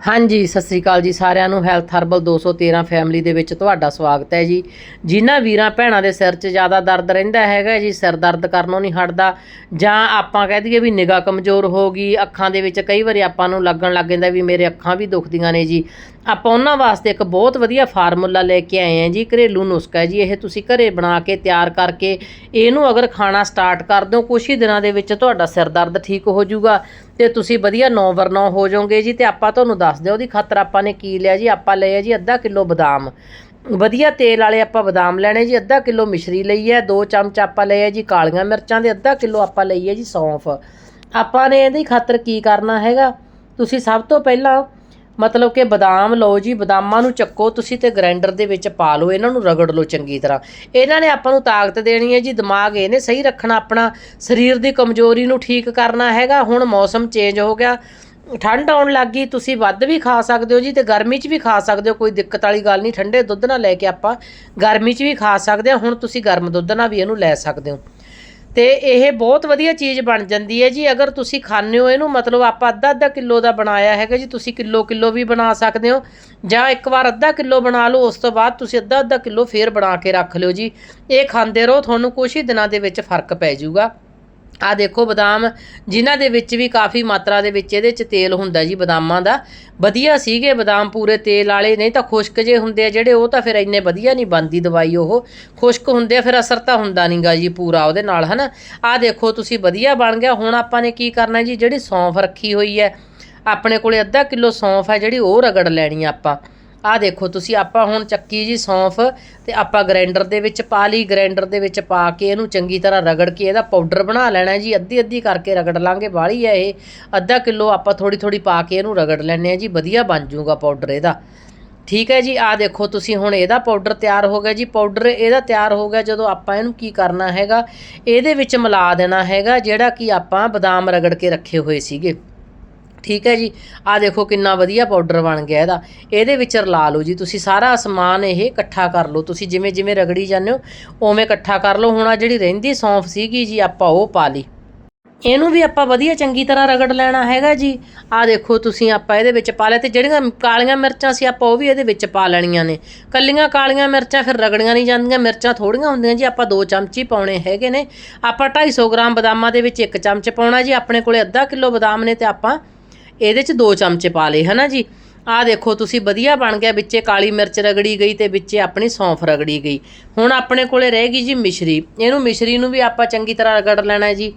ਹਾਂਜੀ, ਸਤਿ ਸ੍ਰੀ ਅਕਾਲ ਜੀ ਸਾਰਿਆਂ ਨੂੰ। ਹੈਲਥ ਹਰਬਲ 213 ਫੈਮਿਲੀ ਦੇ ਵਿੱਚ ਤੁਹਾਡਾ ਸਵਾਗਤ ਹੈ ਜੀ। ਜਿਨ੍ਹਾਂ ਵੀਰਾਂ ਭੈਣਾਂ ਦੇ ਸਿਰ 'ਚ ਜ਼ਿਆਦਾ ਦਰਦ ਰਹਿੰਦਾ ਹੈਗਾ ਜੀ, ਸਿਰ ਦਰਦ ਕਰਨੋਂ ਨਹੀਂ ਹਟਦਾ, ਜਾਂ ਆਪਾਂ ਕਹਿ ਦਈਏ ਵੀ ਨਿਗਾਹ ਕਮਜ਼ੋਰ ਹੋ ਗਈ, ਅੱਖਾਂ ਦੇ ਵਿੱਚ ਕਈ ਵਾਰੀ ਆਪਾਂ ਨੂੰ ਲੱਗਣ ਲੱਗ ਜਾਂਦਾ ਵੀ ਮੇਰੇ ਅੱਖਾਂ ਵੀ ਦੁਖਦੀਆਂ ਨੇ ਜੀ। ਆਪਾਂ ਉਹਨਾਂ ਵਾਸਤੇ ਇੱਕ ਬਹੁਤ ਵਧੀਆ ਫਾਰਮੂਲਾ ਲੈ ਕੇ ਆਏ ਹਾਂ ਜੀ, ਘਰੇਲੂ ਨੁਸਖਾ ਜੀ, ਇਹ ਤੁਸੀਂ ਘਰੇ ਬਣਾ ਕੇ ਤਿਆਰ ਕਰਕੇ ਇਹਨੂੰ ਅਗਰ ਖਾਣਾ ਸਟਾਰਟ ਕਰ ਦਿਓ, ਕੁਛ ਹੀ ਦਿਨਾਂ ਦੇ ਵਿੱਚ ਤੁਹਾਡਾ ਸਿਰ ਦਰਦ ਠੀਕ ਹੋ ਜਾਊਗਾ ਤੇ ਤੁਸੀਂ ਵਧੀਆ ਨੌ ਵਰਨੌ ਹੋ ਜਾਓਗੇ ਜੀ ਤੇ ਆਪਾਂ ਤੁਹਾਨੂੰ ਦੱਸ ਦਿਓ ਉਹਦੀ ਖਾਤਰ ਆਪਾਂ ਨੇ ਕੀ ਲਿਆ ਜੀ, ਆਪਾਂ ਲਏ ਜੀ ਅੱਧਾ ਕਿਲੋ ਬਦਾਮ। ਵਧੀਆ ਤੇਲ ਵਾਲੇ ਆਪਾਂ ਬਦਾਮ ਲੈਣੇ ਜੀ, ਅੱਧਾ ਕਿਲੋ ਮਿਸ਼ਰੀ ਲਈ ਹੈ, ਦੋ ਚਮਚ ਆਪਾਂ ਲਏ ਹੈ ਜੀ ਕਾਲੀਆਂ ਮਿਰਚਾਂ ਦੇ ਅੱਧਾ ਕਿਲੋ ਆਪਾਂ ਲਈ ਹੈ ਜੀ ਸੌਂਫ। ਆਪਾਂ ਨੇ ਇਹਦੀ ਖਾਤਰ ਕੀ ਕਰਨਾ ਹੈਗਾ, ਤੁਸੀਂ ਸਭ ਤੋਂ ਪਹਿਲਾਂ ਮਤਲਬ ਕਿ ਬਦਾਮ, ਲਓ ਜੀ, ਬਦਾਮਾਂ ਨੂੰ ਚੱਕੋ, ਤੁਸੀਂ ਤੇ ਗ੍ਰਾਈਂਡਰ ਦੇ ਵਿੱਚ ਪਾ ਲਓ, ਇਹਨਾਂ ਨੂੰ ਰਗੜ ਲਓ ਚੰਗੀ ਤਰ੍ਹਾਂ। ਇਹਨਾਂ ਨੇ ਆਪਾਂ ਨੂੰ ਤਾਕਤ ਦੇਣੀ ਹੈ ਜੀ, ਦਿਮਾਗ ਇਹਨੇ ਸਹੀ ਰੱਖਣਾ, ਆਪਣਾ ਸਰੀਰ ਦੀ ਕਮਜ਼ੋਰੀ ਨੂੰ ਠੀਕ ਕਰਨਾ ਹੈਗਾ। ਹੁਣ ਮੌਸਮ ਚੇਂਜ ਹੋ ਗਿਆ, ਠੰਡ ਆਉਣ ਲੱਗ ਗਈ, ਤੁਸੀਂ ਵੱਧ ਵੀ ਖਾ ਸਕਦੇ ਹੋ ਜੀ ਤੇ ਗਰਮੀ 'ਚ ਵੀ ਖਾ ਸਕਦੇ ਹੋ, ਕੋਈ ਦਿੱਕਤ ਵਾਲੀ ਗੱਲ ਨਹੀਂ, ਠੰਡੇ ਦੁੱਧ ਨਾਲ ਲੈ ਕੇ ਆਪਾਂ ਗਰਮੀ 'ਚ ਵੀ ਖਾ ਸਕਦੇ ਹਾਂ, ਹੁਣ ਤੁਸੀਂ ਗਰਮ ਦੁੱਧ ਨਾਲ ਵੀ ਇਹਨੂੰ ਲੈ ਸਕਦੇ ਹੋ। ਤੇ ਇਹ ਬਹੁਤ ਵਧੀਆ ਚੀਜ਼ ਬਣ ਜਾਂਦੀ ਹੈ ਜੀ। ਅਗਰ ਤੁਸੀਂ ਖਾਂਦੇ ਹੋ ਇਹਨੂੰ, ਮਤਲਬ ਆਪਾਂ ਅੱਧਾ ਅੱਧਾ ਕਿਲੋ ਦਾ ਬਣਾਇਆ ਹੈਗਾ ਜੀ। ਤੁਸੀਂ ਕਿਲੋ ਕਿਲੋ ਵੀ ਬਣਾ ਸਕਦੇ ਹੋ। ਜਾਂ ਇੱਕ ਵਾਰ ਅੱਧਾ ਕਿਲੋ ਬਣਾ ਲਓ, ਉਸ ਤੋਂ ਬਾਅਦ ਤੁਸੀਂ ਅੱਧਾ ਅੱਧਾ ਕਿਲੋ ਫੇਰ ਬਣਾ ਕੇ ਰੱਖ ਲਿਓ ਜੀ। ਇਹ ਖਾਂਦੇ ਰਹੋ, ਤੁਹਾਨੂੰ ਕੁਝ ਹੀ ਦਿਨਾਂ ਦੇ ਵਿੱਚ ਫ਼ਰਕ ਪੈ ਜਾਊਗਾ। ਆ ਦੇਖੋ ਬਦਾਮ, ਜਿਨ੍ਹਾਂ ਦੇ ਵਿੱਚ ਵੀ ਕਾਫੀ ਮਾਤਰਾ ਦੇ ਵਿੱਚ ਇਹਦੇ ਚ ਤੇਲ ਹੁੰਦਾ ਜੀ ਬਦਾਮਾਂ ਦਾ। ਵਧੀਆ ਸੀਗੇ ਬਦਾਮ ਪੂਰੇ ਤੇਲ ਵਾਲੇ, ਨਹੀਂ ਤਾਂ ਖੁਸ਼ਕ ਜੇ ਹੁੰਦੇ ਆ ਜਿਹੜੇ, ਉਹ ਤਾਂ ਫਿਰ ਇੰਨੇ ਵਧੀਆ ਨਹੀਂ ਬਣਦੀ ਦਵਾਈ ਉਹ। ਖੁਸ਼ਕ ਹੁੰਦੇ ਆ, ਫਿਰ ਅਸਰ ਤਾਂ ਹੁੰਦਾ ਨਹੀਂਗਾ ਜੀ ਪੂਰਾ ਉਹਦੇ ਨਾਲ, ਹਨਾ? ਆ ਦੇਖੋ ਤੁਸੀਂ ਵਧੀਆ ਬਣ ਗਿਆ, ਹੁਣ ਆਪਾਂ ਨੇ ਕੀ ਕਰਨਾ ਜੀ? ਜਿਹੜੀ ਸੌਂਫ ਰੱਖੀ ਹੋਈ ਹੈ, ਆਪਣੇ ਕੋਲੇ ਅੱਧਾ ਕਿਲੋ ਸੌਂਫ ਹੈ ਜਿਹੜੀ, ਉਹ ਰਗੜ ਲੈਣੀ ਆਪਾਂ। ਆ ਦੇਖੋ, ਤੁਸੀਂ ਆਪਾਂ ਹੁਣ ਚੱਕੀ ਜੀ ਸੌਂਫ ਤੇ ਆਪਾਂ ਗ੍ਰਾਈਂਡਰ ਦੇ ਵਿੱਚ ਪਾ ਲਈ ਗ੍ਰਾਈਂਡਰ ਦੇ ਵਿੱਚ ਪਾ ਕੇ ਇਹਨੂੰ ਚੰਗੀ ਤਰ੍ਹਾਂ ਰਗੜ ਕੇ ਇਹਦਾ ਪਾਊਡਰ ਬਣਾ ਲੈਣਾ ਜੀ ਅੱਧੀ ਅੱਧੀ ਕਰਕੇ ਰਗੜ ਲਾਂਗੇ ਬਾਹਲੀ ਹੈ ਇਹ। ਅੱਧਾ ਕਿਲੋ ਆਪਾਂ ਥੋੜੀ ਥੋੜੀ ਪਾ ਕੇ ਇਹਨੂੰ ਰਗੜ ਲੈਣੇ ਆ ਜੀ, ਵਧੀਆ ਬਣ ਜਾਊਗਾ ਪਾਊਡਰ ਇਹਦਾ। ਠੀਕ ਹੈ ਜੀ ਆ ਦੇਖੋ, ਤੁਸੀਂ ਹੁਣ ਇਹਦਾ ਪਾਊਡਰ ਤਿਆਰ ਹੋ ਗਿਆ ਜੀ ਪਾਊਡਰ ਇਹਦਾ ਤਿਆਰ ਹੋ ਗਿਆ ਜਦੋਂ ਆਪਾਂ ਇਹਨੂੰ ਕੀ ਕਰਨਾ ਹੈਗਾ, ਇਹਦੇ ਵਿੱਚ ਮਿਲਾ ਦੇਣਾ ਹੈਗਾ, ਜਿਹੜਾ ਕਿ ਆਪਾਂ ਬਦਾਮ ਰਗੜ ਕੇ ਰੱਖੇ ਹੋਏ ਸੀਗੇ। ਠੀਕ ਹੈ ਜੀ? ਆ ਦੇਖੋ ਕਿੰਨਾ ਵਧੀਆ ਪਾਊਡਰ ਬਣ ਗਿਆ ਇਹਦਾ। ਇਹਦੇ ਵਿੱਚ ਰਲਾ ਲਓ ਜੀ। ਤੁਸੀਂ ਸਾਰਾ ਸਮਾਨ ਇਹ ਇਕੱਠਾ ਕਰ ਲਓ। ਤੁਸੀਂ ਜਿਵੇਂ ਜਿਵੇਂ ਰਗੜੀ ਜਾਂਦੇ ਹੋ, ਉਵੇਂ ਇਕੱਠਾ ਕਰ ਲਓ। ਹੁਣ ਆ ਜਿਹੜੀ ਰਹਿੰਦੀ ਸੌਂਫ ਸੀਗੀ ਜੀ, ਆਪਾਂ ਉਹ ਪਾ ਲਈ। ਇਹਨੂੰ ਵੀ ਆਪਾਂ ਵਧੀਆ ਚੰਗੀ ਤਰ੍ਹਾਂ ਰਗੜ ਲੈਣਾ ਹੈਗਾ ਜੀ। ਆ ਦੇਖੋ ਤੁਸੀਂ ਆਪਾਂ ਇਹਦੇ ਵਿੱਚ ਪਾ ਲਿਆ ਤੇ ਜਿਹੜੀਆਂ ਕਾਲੀਆਂ ਮਿਰਚਾਂ ਸੀ ਆਪਾਂ ਉਹ ਵੀ ਇਹਦੇ ਵਿੱਚ ਪਾ ਲੈਣੀਆਂ ਨੇ। ਕੱਲੀਆਂ ਕਾਲੀਆਂ ਮਿਰਚਾਂ ਫਿਰ ਰਗੜੀਆਂ ਨਹੀਂ ਜਾਂਦੀਆਂ। ਮਿਰਚਾਂ ਥੋੜੀਆਂ ਹੁੰਦੀਆਂ ਜੀ। ਆਪਾਂ ਦੋ ਚਮਚੀ ਪਾਉਣੇ ਹੈਗੇ ਨੇ। ਆਪਾਂ 250 ਗ੍ਰਾਮ ਬਦਾਮਾਂ ਦੇ ਵਿੱਚ ਇੱਕ ਚਮਚ ਪਾਉਣਾ ਜੀ। ਆਪਣੇ ਕੋਲੇ ਅੱਧਾ ਕਿਲੋ ਬਦਾਮ ਨੇ ਤੇ ਆਪਾਂ ਇਹਦੇ ਚ ਦੋ ਚਮਚੇ ਪਾ ਲਏ, ਹਨਾ ਜੀ? ਆਹ ਦੇਖੋ, ਤੁਸੀਂ ਵਧੀਆ ਬਣ ਗਿਆ, ਵਿੱਚੇ ਕਾਲੀ ਮਿਰਚ ਰਗੜੀ ਗਈ ਤੇ ਵਿੱਚੇ ਆਪਣੀ ਸੌਂਫ ਰਗੜੀ ਗਈ। ਹੁਣ ਆਪਣੇ ਕੋਲੇ ਰਹਿ ਗਈ ਜੀ ਮਿਸ਼ਰੀ। ਇਹਨੂੰ ਮਿਸ਼ਰੀ ਨੂੰ ਵੀ ਆਪਾਂ ਚੰਗੀ ਤਰ੍ਹਾਂ ਰਗੜ ਲੈਣਾ ਜੀ।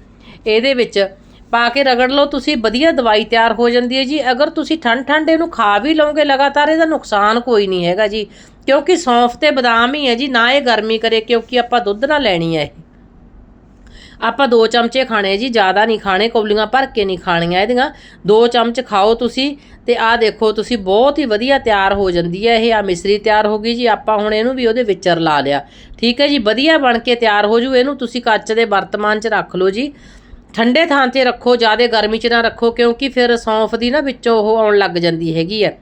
ਇਹਦੇ ਵਿੱਚ ਪਾ ਕੇ ਰਗੜ ਲਓ, ਤੁਸੀਂ ਵਧੀਆ ਦਵਾਈ ਤਿਆਰ ਹੋ ਜਾਂਦੀ ਹੈ ਜੀ। ਅਗਰ ਤੁਸੀਂ ਠੰਡ ਠੰਡ ਇਹਨੂੰ ਖਾ ਵੀ ਲਓਗੇ ਲਗਾਤਾਰ, ਇਹਦਾ ਨੁਕਸਾਨ ਕੋਈ ਨਹੀਂ ਹੈਗਾ ਜੀ। ਕਿਉਂਕਿ ਸੌਂਫ ਤੇ ਬਦਾਮ ਹੀ ਹੈ ਜੀ, ਨਾ ਇਹ ਗਰਮੀ ਕਰੇ, ਕਿਉਂਕਿ ਆਪਾਂ ਦੁੱਧ ਨਾਲ ਲੈਣੀ ਹੈ ਇਹ। ਆਪਾਂ ਦੋ ਚਮਚੇ ਖਾਣੇ ਜੀ, ਜ਼ਿਆਦਾ ਨਹੀਂ ਖਾਣੇ, ਕੌਲੀਆਂ ਭਰ ਕੇ ਨਹੀਂ ਖਾਣੀਆਂ ਇਹਦੀਆਂ। ਦੋ ਚਮਚ ਖਾਓ ਤੁਸੀਂ ਤੇ ਆਹ ਦੇਖੋ, ਤੁਸੀਂ ਬਹੁਤ ਹੀ ਵਧੀਆ ਤਿਆਰ ਹੋ ਜਾਂਦੀ ਹੈ ਇਹ ਆ ਮਿਸਰੀ ਤਿਆਰ ਹੋ ਗਈ ਜੀ, ਆਪਾਂ ਹੁਣ ਇਹਨੂੰ ਵੀ ਉਹਦੇ ਵਿਚਰ ਲਾ ਲਿਆ। ਠੀਕ ਹੈ ਜੀ, ਵਧੀਆ ਬਣ ਕੇ ਤਿਆਰ ਹੋ ਜੂ ਇਹਨੂੰ, ਤੁਸੀਂ ਕੱਚ ਦੇ ਵਰਤਮਾਨ 'ਚ ਰੱਖ ਲਓ ਜੀ। ਠੰਡੇ ਥਾਂ ਤੇ ਰੱਖੋ, ਜ਼ਿਆਦਾ ਗਰਮੀ 'ਚ ਨਾ ਰੱਖੋ, ਕਿਉਂਕਿ ਫਿਰ ਸੌਂਫ ਦੀ ਨਾ ਵਿੱਚੋਂ ਉਹ ਆਉਣ ਲੱਗ ਜਾਂਦੀ ਹੈਗੀ ਹੈ।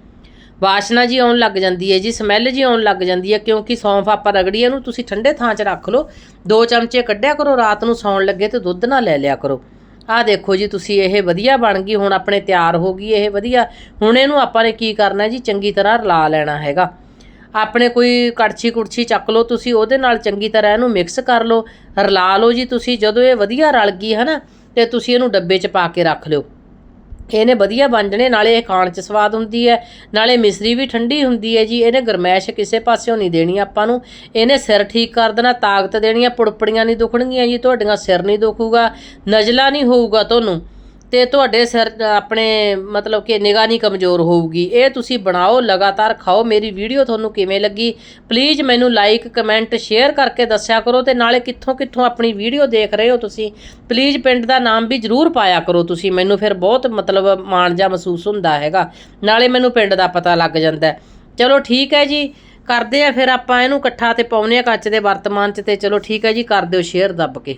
ਵਾਸ਼ਨਾ ਜੀ ਆਉਣ ਲੱਗ ਜਾਂਦੀ ਹੈ ਜੀ, ਸਮੈਲ ਜੀ ਆਉਣ ਲੱਗ ਜਾਂਦੀ ਹੈ ਕਿਉਂਕਿ ਸੌਂਫ ਆਪਾਂ ਰਗੜੀ ਇਹਨੂੰ ਤੁਸੀਂ ਠੰਡੇ ਥਾਂ 'ਚ ਰੱਖ ਲਓ। ਦੋ ਚਮਚੇ ਕੱਢਿਆ ਕਰੋ, ਰਾਤ ਨੂੰ ਸੌਣ ਲੱਗੇ ਤੇ ਦੁੱਧ ਨਾਲ ਲੈ ਲਿਆ ਕਰੋ। ਆਹ ਦੇਖੋ ਜੀ, ਤੁਸੀਂ ਇਹ ਵਧੀਆ ਬਣ ਗਈ, ਹੁਣ ਆਪਣੇ ਤਿਆਰ ਹੋ ਗਈ ਇਹ ਵਧੀਆ। ਹੁਣ ਇਹਨੂੰ ਆਪਾਂ ਨੇ ਕੀ ਕਰਨਾ ਜੀ, ਚੰਗੀ ਤਰ੍ਹਾਂ ਰਲਾ ਲੈਣਾ ਹੈਗਾ। ਆਪਣੇ ਕੋਈ ਕੜਛੀ ਕੁੜਛੀ ਚੱਕ ਲਓ, ਤੁਸੀਂ ਉਹਦੇ ਨਾਲ ਚੰਗੀ ਤਰ੍ਹਾਂ ਇਹਨੂੰ ਮਿਕਸ ਕਰ ਲਓ। ਰਲਾ ਲਓ ਜੀ ਤੁਸੀਂ, ਜਦੋਂ ਇਹ ਵਧੀਆ ਰਲ ਗਈ ਹੈ ਨਾ, ਤੇ ਤੁਸੀਂ ਇਹਨੂੰ ਡੱਬੇ 'ਚ ਪਾ ਕੇ ਰੱਖ ਲਿਓ। ਇਹਨੇ ਵਧੀਆ ਬਣ ਜਣੇ, ਨਾਲੇ ਇਹ ਖਾਣ 'ਚ ਸਵਾਦ ਹੁੰਦੀ ਹੈ, ਨਾਲੇ ਮਿਸਰੀ ਵੀ ਠੰਡੀ ਹੁੰਦੀ ਹੈ ਜੀ, ਇਹਨੇ ਗਰਮੈਸ਼ ਕਿਸੇ ਪਾਸਿਓਂ ਨਹੀਂ ਦੇਣੀ ਆਪਾਂ ਨੂੰ, ਇਹਨੇ ਸਿਰ ਠੀਕ ਕਰ ਦੇਣਾ, ਤਾਕਤ ਦੇਣੀ ਆ ਪੁੜਪੜੀਆਂ ਨਹੀਂ ਦੁਖਣਗੀਆਂ ਜੀ, ਤੁਹਾਡੀਆਂ ਸਿਰ ਨਹੀਂ ਦੁਖੂਗਾ, ਨਜ਼ਲਾ ਨਹੀਂ ਹੋਊਗਾ ਤੁਹਾਨੂੰ। ਤੇ ਤੁਹਾਡੇ ਸਿਰ, ਆਪਣੇ ਮਤਲਬ ਕਿ ਨਿਗਾਹ ਨਹੀਂ ਕਮਜ਼ੋਰ ਹੋਊਗੀ। ਇਹ ਤੁਸੀਂ ਬਣਾਓ, ਲਗਾਤਾਰ ਖਾਓ। ਮੇਰੀ ਵੀਡੀਓ ਤੁਹਾਨੂੰ ਕਿਵੇਂ ਲੱਗੀ? ਪਲੀਜ਼ ਮੈਨੂੰ ਲਾਈਕ ਕਮੈਂਟ ਸ਼ੇਅਰ ਕਰਕੇ ਦੱਸਿਆ ਕਰੋ ਤੇ ਨਾਲੇ ਕਿੱਥੋਂ ਕਿੱਥੋਂ ਆਪਣੀ ਵੀਡੀਓ ਦੇਖ ਰਹੇ ਹੋ ਤੁਸੀਂ? ਪਲੀਜ਼ ਪਿੰਡ ਦਾ ਨਾਮ ਵੀ ਜ਼ਰੂਰ ਪਾਇਆ ਕਰੋ ਤੁਸੀਂ। ਮੈਨੂੰ ਫਿਰ ਬਹੁਤ ਮਤਲਬ ਮਾਣ ਜਾ ਮਹਿਸੂਸ ਹੁੰਦਾ ਹੈਗਾ। ਨਾਲੇ ਮੈਨੂੰ ਪਿੰਡ ਦਾ ਪਤਾ ਲੱਗ ਜਾਂਦਾ ਚਲੋ ਠੀਕ ਹੈ ਜੀ। ਕਰਦੇ ਆ ਫਿਰ ਆਪਾਂ ਇਹਨੂੰ ਇਕੱਠਾ ਤੇ ਪਾਉਨੇ ਆ ਕੱਚ ਦੇ ਵਰਤਮਾਨ ਚ ਤੇ ਚਲੋ ਠੀਕ ਹੈ ਜੀ। ਕਰ ਦਿਓ ਸ਼ੇਅਰ ਦੱਬ ਕੇ।